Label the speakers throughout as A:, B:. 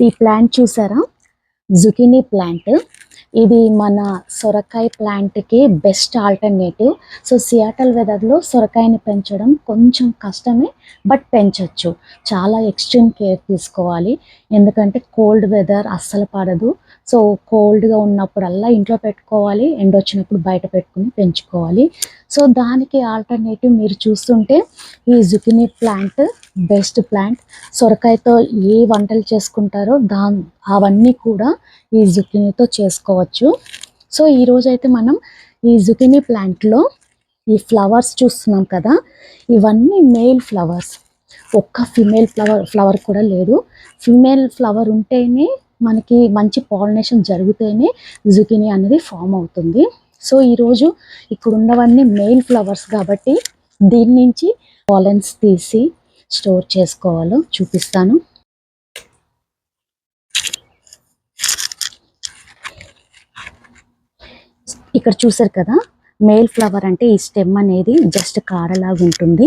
A: ఈ ప్లాంట్ చూసారా? Zucchini plant ఇది మన సొరకాయ ప్లాంట్కి బెస్ట్ ఆల్టర్నేటివ్ సో సియాటల్ వెదర్లో సొరకాయని పెంచడం కొంచెం కష్టమే బట్ పెంచవచ్చు చాలా ఎక్స్ట్రీమ్ కేర్ తీసుకోవాలి. ఎందుకంటే కోల్డ్ వెదర్ అస్సలు పడదు. సో కోల్డ్గా ఉన్నప్పుడల్లా ఇంట్లో పెట్టుకోవాలి ఎండ వచ్చినప్పుడు బయట పెట్టుకుని పెంచుకోవాలి. సో దానికి ఆల్టర్నేటివ్ మీరు చూస్తుంటే ఈ జుకినీ ప్లాంట్ బెస్ట్ ప్లాంట్. సొరకాయతో ఏ వంటలు చేసుకుంటారో దా అవన్నీ కూడా ఈ జుకినీతో చేసుకోవచ్చు. సో ఈరోజు అయితే మనం ఈ జుకినీ ప్లాంట్లో ఈ ఫ్లవర్స్ చూస్తున్నాం కదా? ఇవన్నీ మేల్ ఫ్లవర్స్. ఒక్క ఫిమేల్ ఫ్లవర్ ఫ్లవర్ కూడా లేదు. ఫిమేల్ ఫ్లవర్ ఉంటేనే మనకి మంచి పాలినేషన్ జరిగితేనే జుకినీ అనేది ఫామ్ అవుతుంది. సో ఈరోజు ఇక్కడ ఉన్నవన్నీ మెయిల్ ఫ్లవర్స్ కాబట్టి దీని నుంచి పాలన్స్ తీసి స్టోర్ చేసుకోవాలో చూపిస్తాను. ఇక్కడ చూసారు కదా మేల్ ఫ్లవర్ అంటే ఈ స్టెమ్ అనేది జస్ట్ కాడలాగా ఉంటుంది.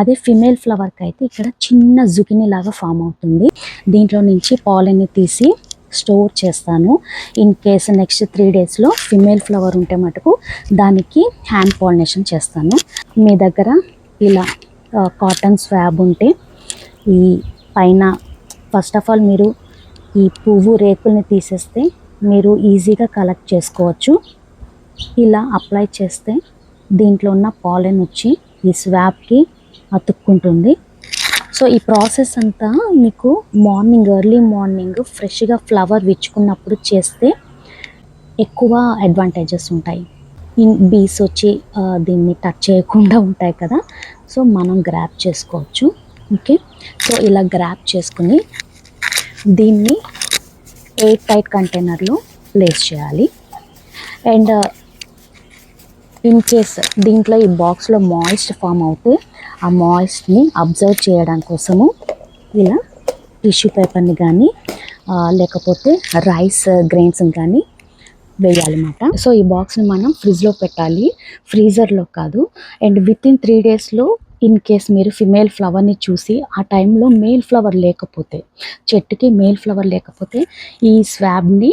A: అదే ఫిమేల్ ఫ్లవర్కి అయితే ఇక్కడ చిన్న జుకిని లాగా ఫామ్ అవుతుంది. దీంట్లో నుంచి పాలని తీసి స్టోర్ చేస్తాను. ఇన్ కేస్ నెక్స్ట్ త్రీ డేస్లో ఫిమేల్ ఫ్లవర్ ఉంటే మటుకు దానికి హ్యాండ్ పాలినేషన్ చేస్తాను. మీ దగ్గర ఇలా కాటన్ స్వాబ్ ఉంటే ఈ పైన ఫస్ట్ ఆఫ్ ఆల్ మీరు ఈ పువ్వు రేకుల్ని తీసేస్తే మీరు ఈజీగా కలెక్ట్ చేసుకోవచ్చు. ఇలా అప్లై చేస్తే దీంట్లో ఉన్న పాలెన్ వచ్చి ఈ స్వాబ్కి అతుక్కుంటుంది. సో ఈ ప్రాసెస్ అంతా మీకు మార్నింగ్ ఎర్లీ మార్నింగ్ ఫ్రెష్గా ఫ్లవర్ విచ్చుకున్నప్పుడు చేస్తే ఎక్కువ అడ్వాంటేజెస్ ఉంటాయి. బీస్ వచ్చి దీన్ని టచ్ చేయకుండా ఉంటాయి కదా. సో మనం గ్రాప్ చేసుకోవచ్చు. ఓకే? సో ఇలా గ్రాప్ చేసుకుని దీన్ని ఎయిట్ టైట్ కంటైనర్లో ప్లేస్ చేయాలి. అండ్ ఇన్ కేస్ దీంట్లో ఈ బాక్స్లో మాయిస్ట్ ఫామ్ అవుతే ఆ మాయిస్ట్ని అబ్జర్వ్ చేయడం కోసము ఇలా టిష్యూ పేపర్ని కానీ లేకపోతే రైస్ గ్రెయిన్స్ని కానీ వేయాలన్నమాట. సో ఈ బాక్స్ని మనం ఫ్రిడ్జ్లో పెట్టాలి. ఫ్రీజర్లో కాదు. అండ్ విత్ ఇన్ త్రీ డేస్లో ఇన్ కేస్ మీరు ఫిమేల్ ఫ్లవర్ని చూసి ఆ టైంలో మేల్ ఫ్లవర్ లేకపోతే చెట్టుకి మేల్ ఫ్లవర్ లేకపోతే ఈ స్వాబ్ని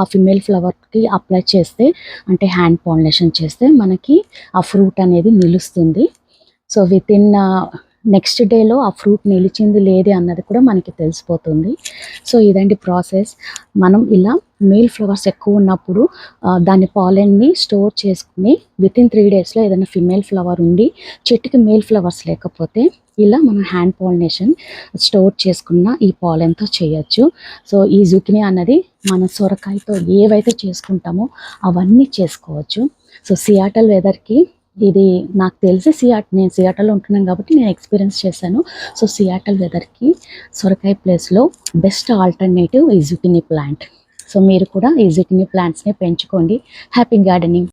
A: ఆ ఫిమేల్ ఫ్లవర్కి అప్లై చేస్తే అంటే హ్యాండ్ పాలినేషన్ చేస్తే మనకి ఆ ఫ్రూట్ అనేది నిలుస్తుంది. సో విత్ ఇన్ నెక్స్ట్ డేలో ఆ ఫ్రూట్ నిలిచింది లేదే అన్నది కూడా మనకి తెలిసిపోతుంది. సో ఇదండి ప్రాసెస్. మనం ఇలా మేల్ ఫ్లవర్స్ ఎక్కువ ఉన్నప్పుడు దాని పాలెన్ని స్టోర్ చేసుకుని విత్ ఇన్ త్రీ డేస్లో ఏదైనా ఫిమేల్ ఫ్లవర్ ఉండి చెట్టుకి మేల్ ఫ్లవర్స్ లేకపోతే ఇలా మనం హ్యాండ్ పాలినేషన్ స్టోర్ చేసుకున్న ఈ పాలెన్తో చేయొచ్చు. సో ఈ జుకిని అన్నది మన సొరకాయతో ఏవైతే చేసుకుంటామో అవన్నీ చేసుకోవచ్చు. సో సియాటల్ వెదర్కి ఇది నాకు తెలిసి సియాట్ నేను సియాటల్లో ఉంటున్నాను కాబట్టి నేను ఎక్స్పీరియన్స్ చేశాను. సో సియాటల్ వెదర్కి సొరకాయ ప్లేస్లో బెస్ట్ ఆల్టర్నేటివ్ ఈ ప్లాంట్ సో మీరు కూడా ఈ ప్లాంట్స్ని పెంచుకోండి. Happy gardening